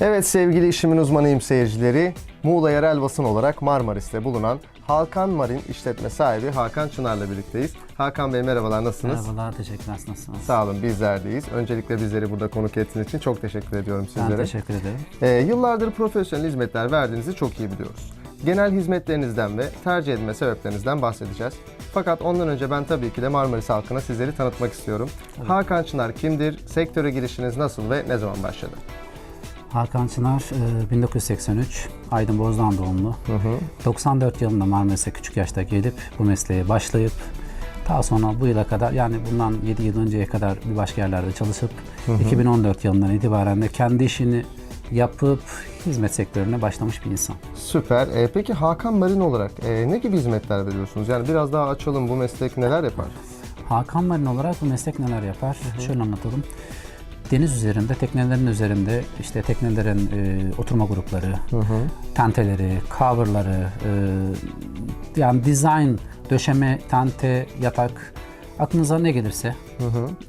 Evet sevgili işimin uzmanıyım seyircileri. Muğla Yerel Basın olarak Marmaris'te bulunan Hakan Marin işletme sahibi Hakan Çınar'la birlikteyiz. Hakan Bey merhabalar nasılsınız? Merhabalar, teşekkürler. Nasılsınız? Sağ olun bizlerdeyiz. Öncelikle bizleri burada konuk ettiğiniz için çok teşekkür ediyorum Ben sizlere. teşekkür ederim. Ee, yıllardır profesyonel hizmetler verdiğinizi çok iyi biliyoruz. Genel hizmetlerinizden ve tercih edilme sebeplerinizden bahsedeceğiz. Fakat ondan önce ben tabii ki de Marmaris halkına sizleri tanıtmak istiyorum. Hakan Çınar kimdir? Sektöre girişiniz nasıl ve ne zaman başladı? Hakan Çınar, e, 1983, Aydın Bozdağ doğumlu. 94 yılında Marmaris'e küçük yaşta gelip bu mesleğe başlayıp daha sonra bu yıla kadar yani bundan 7 yıl önceye kadar bir başka yerlerde çalışıp 2014 yılından itibaren de kendi işini yapıp hizmet sektörüne başlamış bir insan. Süper. Ee, peki Hakan Marin olarak e, ne gibi hizmetler veriyorsunuz? Yani biraz daha açalım bu meslek neler yapar? Hakan Marin olarak bu meslek neler yapar? Şöyle anlatalım. Deniz üzerinde, teknelerin üzerinde işte teknelerin e, oturma grupları, tenteleri, coverları, e, yani design, döşeme, tente, yatak, aklınıza ne gelirse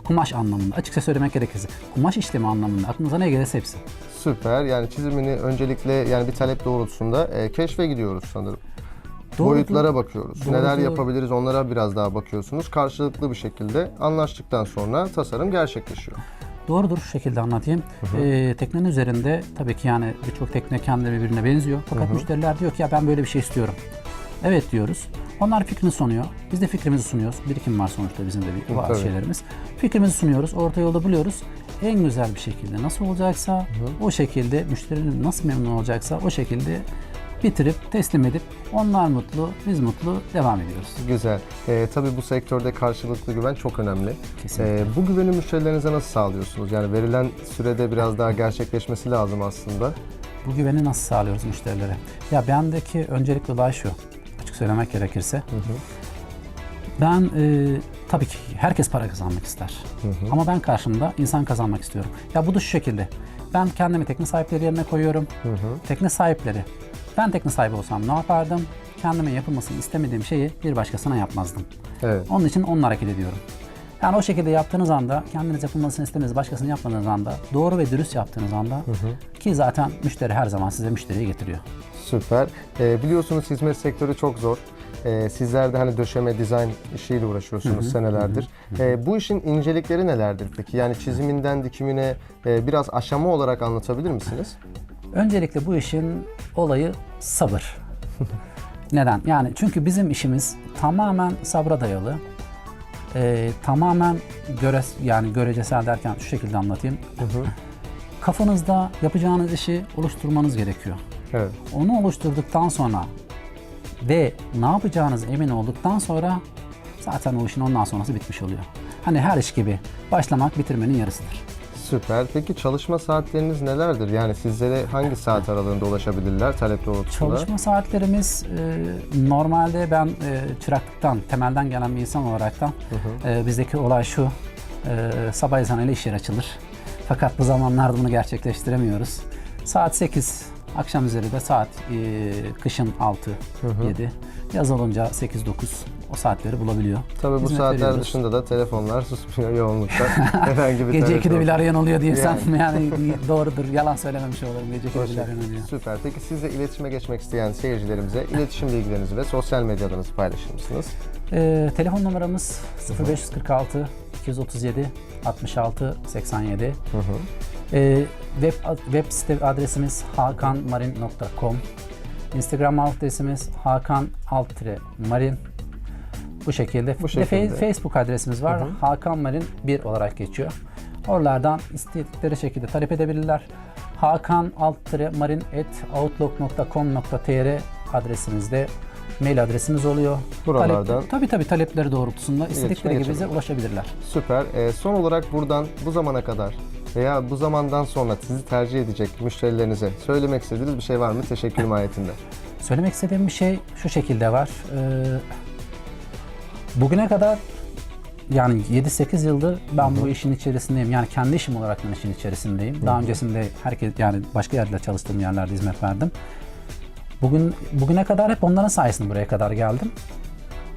kumaş anlamında, açıkça söylemek gerekirse kumaş işlemi anlamında aklınıza ne gelirse hepsi. Süper. Yani çizimini öncelikle yani bir talep doğrultusunda e, keşfe gidiyoruz sanırım. Doğrudur. Boyutlara bakıyoruz. Doğrudur. Neler yapabiliriz onlara biraz daha bakıyorsunuz. Karşılıklı bir şekilde anlaştıktan sonra tasarım gerçekleşiyor. Doğrudur şu şekilde anlatayım. Ee, teknenin üzerinde tabii ki yani birçok tekne kendi birbirine benziyor. Fakat müşteriler diyor ki ya ben böyle bir şey istiyorum. Evet diyoruz. Onlar fikrini sunuyor. Biz de fikrimizi sunuyoruz. Birikim var sonuçta bizim de bir bazı tabii. şeylerimiz. Fikrimizi sunuyoruz. Orta yolda buluyoruz. En güzel bir şekilde nasıl olacaksa o şekilde müşterinin nasıl memnun olacaksa o şekilde bitirip teslim edip onlar mutlu, biz mutlu devam ediyoruz. Güzel. E, tabii bu sektörde karşılıklı güven çok önemli. Kesinlikle. E, bu güveni müşterilerinize nasıl sağlıyorsunuz? Yani verilen sürede biraz daha gerçekleşmesi lazım aslında. Bu güveni nasıl sağlıyoruz müşterilere? Ya bendeki öncelikli olay şu, açık söylemek gerekirse. Ben e, tabii ki herkes para kazanmak ister. Ama ben karşımda insan kazanmak istiyorum. Ya bu da şu şekilde. Ben kendimi tekne sahipleri yerine koyuyorum. Tekne sahipleri. Ben tekne sahibi olsam ne yapardım? Kendime yapılmasını istemediğim şeyi bir başkasına yapmazdım. Evet. Onun için onunla hareket ediyorum. Yani o şekilde yaptığınız anda, kendiniz yapılmasını istemediğiniz başkasının yapmadığınız anda, doğru ve dürüst yaptığınız anda ki zaten müşteri her zaman size müşteriyi getiriyor. Süper. Ee, biliyorsunuz hizmet sektörü çok zor. Ee, sizler de hani döşeme, dizayn işiyle uğraşıyorsunuz senelerdir. Ee, bu işin incelikleri nelerdir peki? Yani çiziminden dikimine e, biraz aşama olarak anlatabilir misiniz? Öncelikle bu işin olayı sabır. Neden? Yani çünkü bizim işimiz tamamen sabra dayalı. Ee, tamamen göre yani görecesel derken şu şekilde anlatayım. Kafanızda yapacağınız işi oluşturmanız gerekiyor. Evet. Onu oluşturduktan sonra ve ne yapacağınız emin olduktan sonra zaten o işin ondan sonrası bitmiş oluyor. Hani her iş gibi başlamak bitirmenin yarısıdır. Süper. Peki çalışma saatleriniz nelerdir? Yani sizlere hangi saat aralığında ulaşabilirler talep doğrultusunda? Çalışma saatlerimiz e, normalde ben e, çıraklıktan, temelden gelen bir insan olaraktan e, bizdeki olay şu. E, sabah ezanıyla iş yer açılır. Fakat bu zamanlarda bunu gerçekleştiremiyoruz. Saat 8, akşam üzeri de saat e, kışın 6, 7, yaz olunca 8, 9 o saatleri bulabiliyor. Tabii bu saatler veriyoruz. dışında da telefonlar susmuyor yoğunlukta. Herhangi bir Gece talep 2'de yok. bile arayan oluyor diyersem Yani. yani, doğrudur. Yalan söylememiş olurum. Gece 2'de bile arayan oluyor. Süper. Peki siz de iletişime geçmek isteyen seyircilerimize iletişim bilgilerinizi ve sosyal medya adınızı paylaşır mısınız? Ee, telefon numaramız 0546 237 66 87. Ee, web web site adresimiz hakanmarin.com. Instagram adresimiz hakan marin. Bu şekilde. Bu şekilde. Facebook adresimiz var. Hakan Marin 1 olarak geçiyor. Oralardan istedikleri şekilde talep edebilirler. Hakan marin outlook.com.tr adresimizde mail adresimiz oluyor. Buralardan Talep, tabii tabii talepleri doğrultusunda istedikleri gibi bize ulaşabilirler. Süper. Ee, son olarak buradan bu zamana kadar veya bu zamandan sonra sizi tercih edecek müşterilerinize söylemek istediğiniz bir şey var mı teşekkür mahiyetinde? Söylemek istediğim bir şey şu şekilde var. Ee, bugüne kadar yani 7-8 yıldır ben bu işin içerisindeyim. Yani kendi işim olarak ben işin içerisindeyim. Daha öncesinde herkes yani başka yerlerde çalıştığım yerlerde hizmet verdim. Bugün bugüne kadar hep onların sayesinde buraya kadar geldim.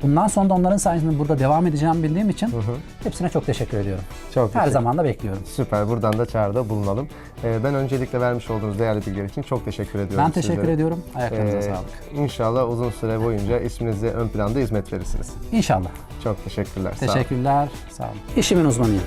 Bundan sonra da onların sayesinde burada devam edeceğim bildiğim için hepsine çok teşekkür ediyorum. Çok Her teşekkür- zaman da bekliyorum. Süper. Buradan da çağrıda bulunalım. Ee, ben öncelikle vermiş olduğunuz değerli bilgiler için çok teşekkür ediyorum Ben teşekkür sizlere. ediyorum. Ayaklarınıza Ee, sağlık. İnşallah uzun süre boyunca isminize ön planda hizmet verirsiniz. İnşallah. Çok teşekkürler. Sağ olun. Teşekkürler. Sağ olun. İşimin uzmanıyım.